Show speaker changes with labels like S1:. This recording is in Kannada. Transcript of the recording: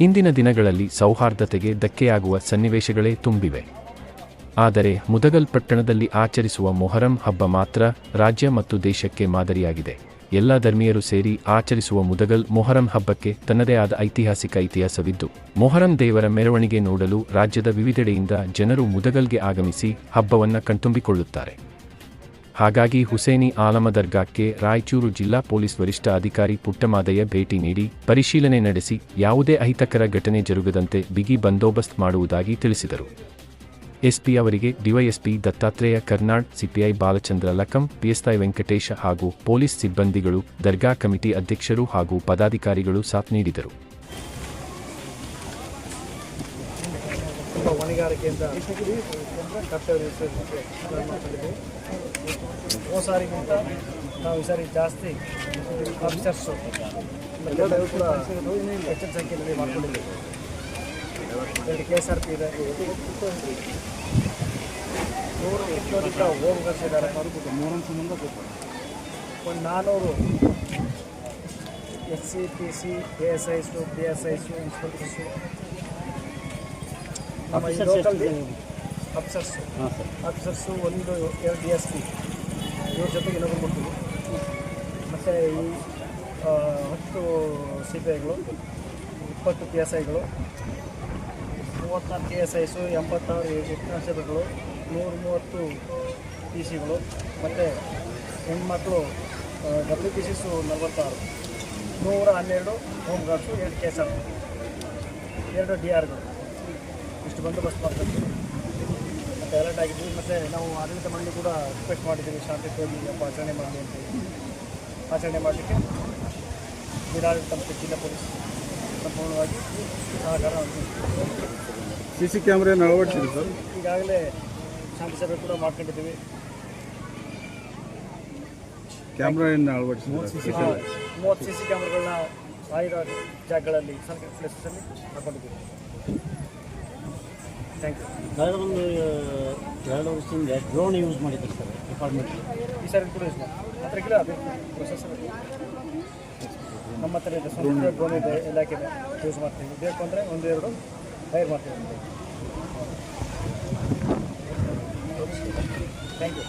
S1: ಇಂದಿನ ದಿನಗಳಲ್ಲಿ ಸೌಹಾರ್ದತೆಗೆ ಧಕ್ಕೆಯಾಗುವ ಸನ್ನಿವೇಶಗಳೇ ತುಂಬಿವೆ. ಆದರೆ ಮುದಗಲ್ ಪಟ್ಟಣದಲ್ಲಿ ಆಚರಿಸುವ ಮೊಹರಂ ಹಬ್ಬ ಮಾತ್ರ ರಾಜ್ಯ ಮತ್ತು ದೇಶಕ್ಕೆ ಮಾದರಿಯಾಗಿದೆ. ಎಲ್ಲ ಧರ್ಮೀಯರು ಸೇರಿ ಆಚರಿಸುವ ಮುದಗಲ್ ಮೊಹರಂ ಹಬ್ಬಕ್ಕೆ ತನ್ನದೇ ಆದ ಐತಿಹಾಸಿಕ ಇತಿಹಾಸವಿದ್ದು, ಮೊಹರಂ ದೇವರ ಮೆರವಣಿಗೆ ನೋಡಲು ರಾಜ್ಯದ ವಿವಿಧೆಡೆಯಿಂದ ಜನರು ಮುದಗಲ್ಗೆ ಆಗಮಿಸಿ ಹಬ್ಬವನ್ನು ಕಣ್ತುಂಬಿಕೊಳ್ಳುತ್ತಾರೆ. ಹಾಗಾಗಿ ಹುಸೇನಿ ಆಲಮ ದರ್ಗಾಕ್ಕೆ ರಾಯಚೂರು ಜಿಲ್ಲಾ ಪೊಲೀಸ್ ವರಿಷ್ಠ ಅಧಿಕಾರಿ ಪುಟ್ಟಮಾದಯ್ಯ ಭೇಟಿ ನೀಡಿ ಪರಿಶೀಲನೆ ನಡೆಸಿ ಯಾವುದೇ ಅಹಿತಕರ ಘಟನೆ ಜರುಗದಂತೆ ಬಿಗಿ ಬಂದೋಬಸ್ತ್ ಮಾಡುವುದಾಗಿ ತಿಳಿಸಿದರು. ಎಸ್ಪಿ ಅವರಿಗೆ DYSP Dattatreya Karnad, CPI Balachandra Lakkam PSI Venkatesha ಹಾಗೂ ಪೊಲೀಸ್ ಸಿಬ್ಬಂದಿಗಳು, ದರ್ಗಾ ಕಮಿಟಿ ಅಧ್ಯಕ್ಷರು ಹಾಗೂ ಪದಾಧಿಕಾರಿಗಳು ಸಾಥ್ ನೀಡಿದರು.
S2: ಹೊಣೆಗಾರಿಕೆಯಿಂದ ಕರ್ತವ್ಯ ನಿರ್ವಹಿಸಲಿಕ್ಕೆ ಹೋದ ಸಾರಿಗಿಂತ ನಾವು ಈ ಸಾರಿ ಜಾಸ್ತಿ ಆಫೀಸರ್ಸು ಎಲ್ಲರೂ ಕೂಡ ಹೆಚ್ಚಿನ ಸಂಖ್ಯೆಯಲ್ಲಿ ಮಾಡಿಕೊಂಡಿದ್ದೀವಿ. ಎರಡು ಕೆ ಎಸ್ ಆರ್ ಪಿ ಇದೆ. ನೂರು ಹೆಚ್ಚೋದಿಕ ಹೋಮ್ ಗಾರ್ಡ್ಸ್ ಇದ್ದಾರೆ. ಮೂರೊಂದು ಸಂಬಂಧ ಒಂದು ನಾನ್ನೂರು S C P C K S Is P S Is inspectors ನಮ್ಮ ಈ ಲೋಕಲ್ ಅಫ್ಸರ್ಸು ಆಫೀಸರ್ಸು ಒಂದು ಎರಡು ಡಿ ಎಸ್ ಪಿ ಇವ್ರ ಜೊತೆಗೆ ಇನ್ನೊಬ್ಬರು ಕೊಡ್ತೀವಿ. ಮತ್ತು ಈ ಹತ್ತು ಸಿ ಪಿ ಐಗಳು ಇಪ್ಪತ್ತು ಪಿ ಎಸ್ ಐಗಳು ಮೂವತ್ನಾಲ್ಕು ಕೆ ಎಸ್ ಐಸು ಎಂಬತ್ತಾರು ಹೆಡ್ ನೂರ ಮೂವತ್ತು ಪಿ ಸಿಗಳು ಮತ್ತು ಹೆಣ್ಮಕ್ಳು ಡಬ್ಲ್ಯೂ ಪಿ ಸಿಸು ನಲವತ್ತಾರು. ನೂರ ಹನ್ನೆರಡು ಹೋಮ್ ಗಾರ್ಡ್ಸು ಎರಡು ಕೆ ಎಸ್ ಆರ್ ಎರಡು ಡಿ ಆರ್ಗಳು ಬಂದೋಬಸ್ತ್ ಮಾಡ್ತೀವಿ ಮತ್ತು ಅಲರ್ಟ್ ಆಗಿದ್ವಿ. ಮತ್ತು ನಾವು ಆಡಳಿತ ಮಂಡಳಿ ಕೂಡ ರಿಕ್ವೆಸ್ಟ್ ಮಾಡಿದ್ದೀವಿ. ಶಾಂತಿಯುತವಾಗಿ ಹಬ್ಬ ಆಚರಣೆ ಮಾಡಲಿ ಅಂತ. ಆಚರಣೆ ಮಾಡಲಿಕ್ಕೆ ಜಿಲ್ಲಾಡಳಿತ ಮತ್ತು ಜಿಲ್ಲಾ ಪೊಲೀಸ್ ಸಂಪೂರ್ಣವಾಗಿ ಸಹಕಾರ.
S3: ಸಿ ಸಿ ಕ್ಯಾಮ್ರಾ ಅಳವಡಿಸಿದೆ ಸರ್?
S2: ಈಗಾಗಲೇ ಶಾಂತಿ ಸಭೆ ಕೂಡ ಮಾಡ್ಕೊಂಡಿದ್ದೀವಿ.
S3: ಕ್ಯಾಮ್ರಾ ಏನು ಅಳವಡಿಸಿದೆ
S2: ಆ, ಮೂವತ್ತು ಸಿ ಸಿ ಕ್ಯಾಮ್ರಾಗಳನ್ನ ಆಯ್ದ ಜಾಗಗಳಲ್ಲಿ ಸರ್ಕಾರಿ ಪ್ಲೇಸಸ್ಸಲ್ಲಿ ಹಾಕೊಂಡಿದ್ದೀವಿ. ಥ್ಯಾಂಕ್ ಯು
S4: ಕಳೆದ ಒಂದು ಎರಡು ವರ್ಷದಿಂದ ಡ್ರೋನ್ ಯೂಸ್ ಮಾಡಿದ್ದಾರೆ ಸರ್ ಡಿಪಾರ್ಟ್ಮೆಂಟ್
S2: ಈ ಸರ್ ಕೂಡ ಯೂಸ್ ಮಾಡಿ ಹತ್ರ ಗಿಡ ಪ್ರೊಸೆಸರ್ ನಮ್ಮ ಹತ್ರ ಇದೆ. ಸ್ವಂತ ಡ್ರೋನ್ ಇದೆ. ಇಲಾಖೆ ಯೂಸ್ ಮಾಡ್ತೀವಿ. ಬೇಕು ಅಂದರೆ ಒಂದು ಎರಡು ಫೈರ್ ಮಾಡ್ತೀವಿ. Thank you